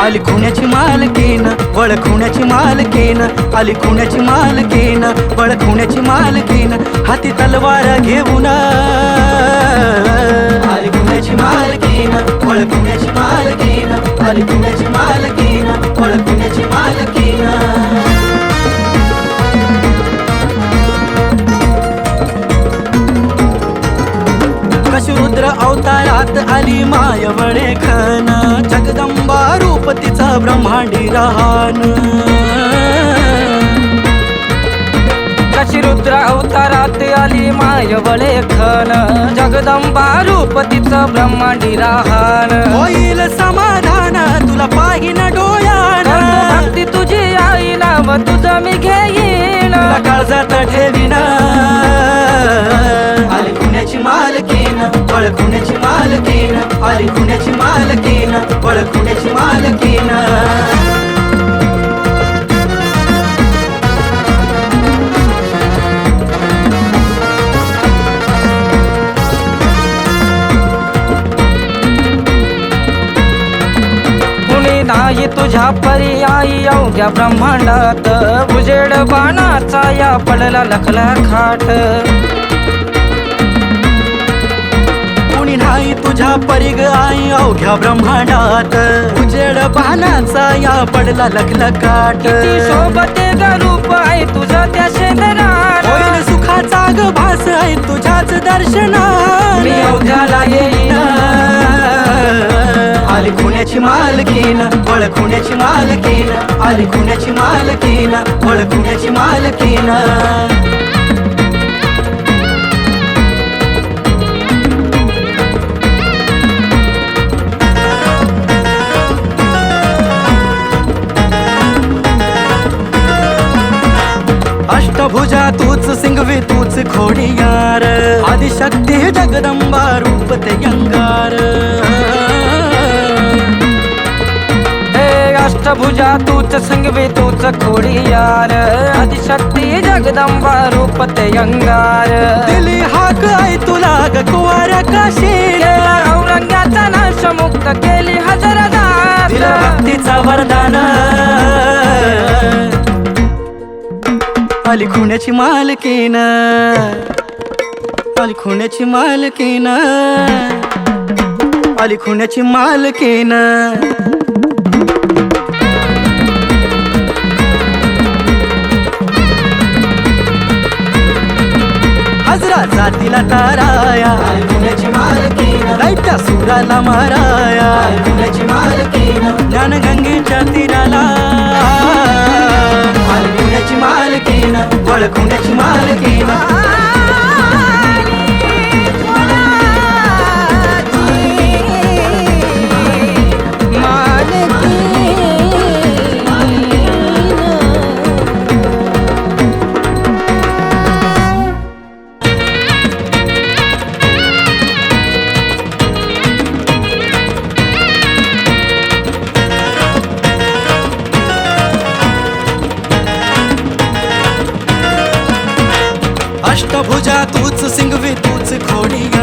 आली खुण्याची मालकीन वळ खुण्याची मालकीन आली खुण्याची मालकीन वळ खुण्याची मालकीन हाती तलवार घेऊन. आली खुण्याची मालकीन वळ खुण्याची मालकीन आली खुण्याची मालकीन वळ खुण्याची मालकीन रुद्र अवतारात आली मायवळे खन जगदंबा रूप ब्रह्मांडी रहान. रुद्र अवतारात आली मायवळे खन. जगदंबा रूप तिचं ब्रह्मांडी राहण होईल समाधान तुला पाहिन डोळ्यान. भक्ती तुझी आई नाव तुझं मी घेईन. काळजात ठेवीन. आली पुण्याची मालकीन वळ पुण्याची मालकीन आली मालकीन. वळ पुण्याची मालकीन नाही तुझ्या पर्यायी अवघ्या ब्रह्मांडात. उजेड बाणाचा या पडला लखला खाट. नाही तुझ्या परिग आई अवघ्या ब्रह्मांडात. उजेड पानाचा या पडला लखलकाट. सोबते रूप आहे तुझं त्या शेंदरात होईल सुखाचा ग भास आहे तुझ्याच दर्शना मी अवघ्याला येईन. आली खुण्याची मालकीन वळ खुण्याची मालकीन. आली खुण्याची मालकीन वळ खुण्याची मालकीन. सिंगवी तूच खोडियार आदिशक्ती जगदंबा रूप ते यंगार हे अष्टभुजा तूच संगवी तूच खोडियार आदिशक्ती जगदंबा रूप ते अंगार दिली हाक आई तुला ग कुवार काशी केला नाश मुक्त केली हजरदार आली खुण्याची मालकीन. आली खुण्याची मालकीन. आली खुण्याची मालकीन. हजरा जातीला ताराया. खुण्याची मालकीन. दैत्या सुराला माराया. खुण्याची मालकीन. ज्ञानगंगेच्या मालकीन वळ खुण्याची मालकीन. भुजा तूच सिंगवी तूच खोडियार